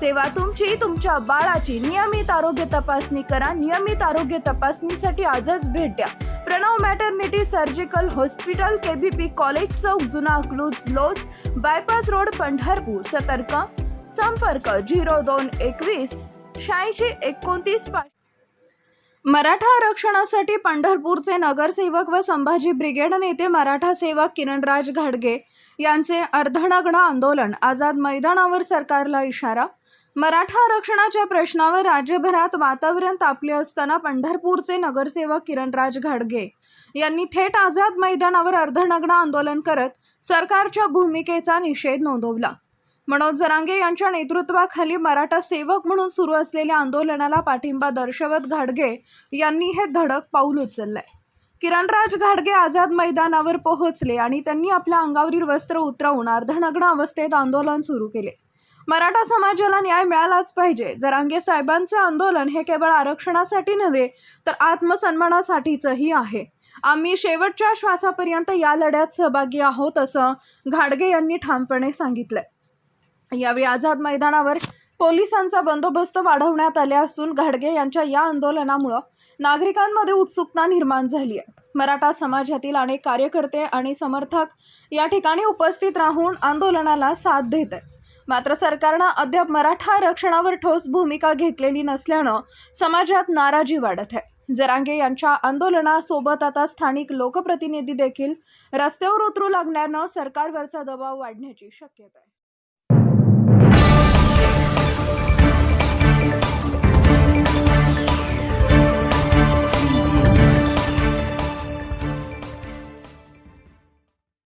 सेवा तुमची तुमच्या बाळाची नियमित आरोग्य तपासणी करा. नियमित आरोग्य तपासणीसाठी आजच भेट द्या. प्रणव मॅटर्निटी सर्जिकल हॉस्पिटल फे बी पी कॉलेज चौक जुना अकलूज लोज बायपास रोड पंढरपूर. सतर्क. संपर्क झिरो दोन एकवीस शहाऐंशी एकोणतीस पाच मराठा आरक्षणासाठी पंढरपूरचे नगरसेवक व संभाजी ब्रिगेड नेते मराठा सेवक किरणराज घाडगे यांचे अर्धनग्न आंदोलन आझाद मैदानावर सरकारला इशारा मराठा आरक्षणाच्या प्रश्नावर राज्यभरात वातावरण तापले असताना पंढरपूरचे नगरसेवक किरणराज घाडगे यांनी थेट आझाद मैदानावर अर्धनग्न आंदोलन करत सरकारच्या भूमिकेचा निषेध नोंदवला. मनोज जरांगे यांच्या नेतृत्वाखाली मराठा सेवक म्हणून सुरू असलेल्या आंदोलनाला पाठिंबा दर्शवत घाडगे यांनी हे धडक पाऊल उचललंय. किरणराज घाडगे आझाद मैदानावर पोहोचले आणि त्यांनी आपल्या अंगावरील वस्त्र उतरवून अर्धनग्न अवस्थेत आंदोलन सुरू केले. मराठा समाजाला न्याय मिळालाच पाहिजे. जरांगे साहेबांचं आंदोलन हे केवळ आरक्षणासाठी नव्हे तर आत्मसन्मानासाठीचंही आहे. आम्ही शेवटच्या श्वासापर्यंत या लढ्यात सहभागी आहोत असं घाडगे यांनी ठामपणे सांगितलंय. यावेळी आझाद मैदानावर पोलिसांचा बंदोबस्त वाढवण्यात आले असून घाडगे यांच्या या आंदोलनामुळं नागरिकांमध्ये उत्सुकता निर्माण झाली आहे मराठा समाजातील अनेक कार्यकर्ते आणि समर्थक या ठिकाणी उपस्थित राहून आंदोलनाला साथ देत आहेत मात्र सरकारनं अद्याप मराठा आरक्षणावर ठोस भूमिका घेतलेली नसल्यानं समाजात नाराजी वाढत आहे. जरांगे यांच्या आंदोलनासोबत आता स्थानिक लोकप्रतिनिधी देखील रस्त्यावर उतरू लागल्यानं सरकारवरचा दबाव वाढण्याची शक्यता आहे.